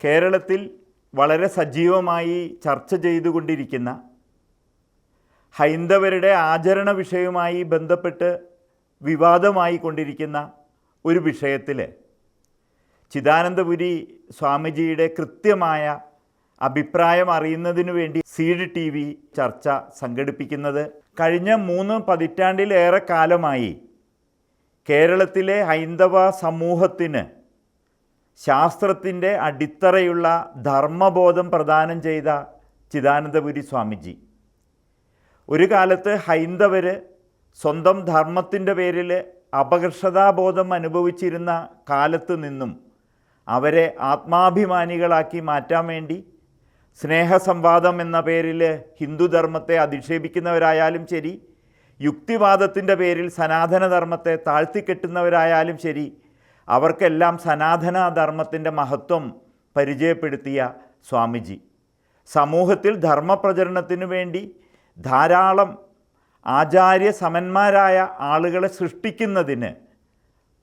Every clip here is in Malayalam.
കേരളത്തിൽ വളരെ സജീവമായി ചർച്ച ചെയ്തുകൊണ്ടിരിക്കുന്ന ഹൈന്ദവരുടെ ആചരണ വിഷയവുമായി ബന്ധപ്പെട്ട് വിവാദമായി കൊണ്ടിരിക്കുന്ന ഒരു വിഷയത്തിൽ ചിദാനന്ദപുരി സ്വാമിജിയുടെ കൃത്യമായ അഭിപ്രായം അറിയുന്നതിനു വേണ്ടി സീഡ് ടി വി ചർച്ച സംഘടിപ്പിക്കുന്നത് കഴിഞ്ഞ മൂന്ന് പതിറ്റാണ്ടിലേറെ കാലമായി കേരളത്തിലെ ഹൈന്ദവ സമൂഹത്തിന് ശാസ്ത്രത്തിന്റെ അടിത്തറയുള്ള ധർമ്മബോധം പ്രദാനം ചെയ്ത ചിദാനന്ദപുരി സ്വാമിജി. ഒരു കാലത്ത് ഹൈന്ദവർ സ്വന്തം ധർമ്മത്തിന്റെ പേരിൽ അപകർഷതാബോധം അനുഭവിച്ചിരുന്ന കാലത്ത് നിന്നും അവരെ ആത്മാഭിമാനികളാക്കി മാറ്റാൻ വേണ്ടി സ്നേഹസംവാദം എന്ന പേരിൽ ഹിന്ദുധർമ്മത്തെ അധിക്ഷേപിക്കുന്നവരായാലും ശരി യുക്തിവാദത്തിന്റെ പേരിൽ സനാതനധർമ്മത്തെ താഴ്ത്തിക്കെട്ടുന്നവരായാലും ശരി അവർക്കെല്ലാം സനാതന ധർമ്മത്തിന്റെ മഹത്വം പരിചയപ്പെടുത്തിയ സ്വാമിജി. സമൂഹത്തിൽ ധർമ്മപ്രചരണത്തിനു വേണ്ടി ധാരാളം ആചാര്യ സമന്മാരായ ആളുകളെ സൃഷ്ടിക്കുന്നതിന്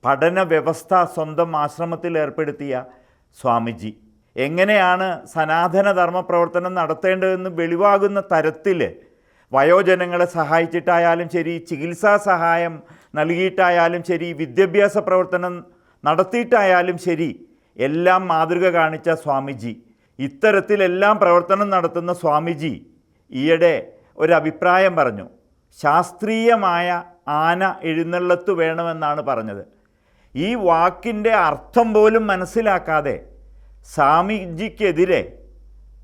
പഠന വ്യവസ്ഥ സ്വന്തം ആശ്രമത്തിൽ ഏർപ്പെടുത്തിയ സ്വാമിജി. എങ്ങനെയാണ് സനാതന ധർമ്മ പ്രവർത്തനം നടത്തേണ്ടതെന്ന് വെളിവാകുന്ന തരത്തിൽ വയോജനങ്ങളെ സഹായിച്ചിട്ടായാലും ശരി ചികിത്സാ സഹായം നൽകിയിട്ടായാലും ശരി വിദ്യാഭ്യാസ പ്രവർത്തനം നടത്തിയിട്ടായാലും ശരി എല്ലാം മാതൃക കാണിച്ച സ്വാമിജി. ഇത്തരത്തിലെല്ലാം പ്രവർത്തനം നടത്തുന്ന സ്വാമിജി ഈയിടെ ഒരഭിപ്രായം പറഞ്ഞു. ശാസ്ത്രീയമായ ആന എഴുന്നള്ളത്ത് വേണമെന്നാണ് പറഞ്ഞത്. ഈ വാക്കിന്റെ അർത്ഥം പോലും മനസ്സിലാക്കാതെ സ്വാമിജിക്കെതിരെ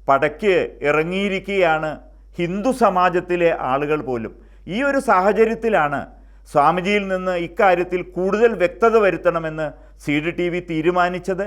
പടയ്ക്ക് ഇറങ്ങിയിരിക്കുകയാണ് ഹിന്ദു സമാജത്തിലെ ആളുകൾ പോലും. ഈ ഒരു സാഹചര്യത്തിലാണ് സ്വാമിജിയിൽ നിന്ന് ഇക്കാര്യത്തിൽ കൂടുതൽ വ്യക്തത വരുത്തണമെന്ന് സി ഡി ടി വി തീരുമാനിച്ചത്?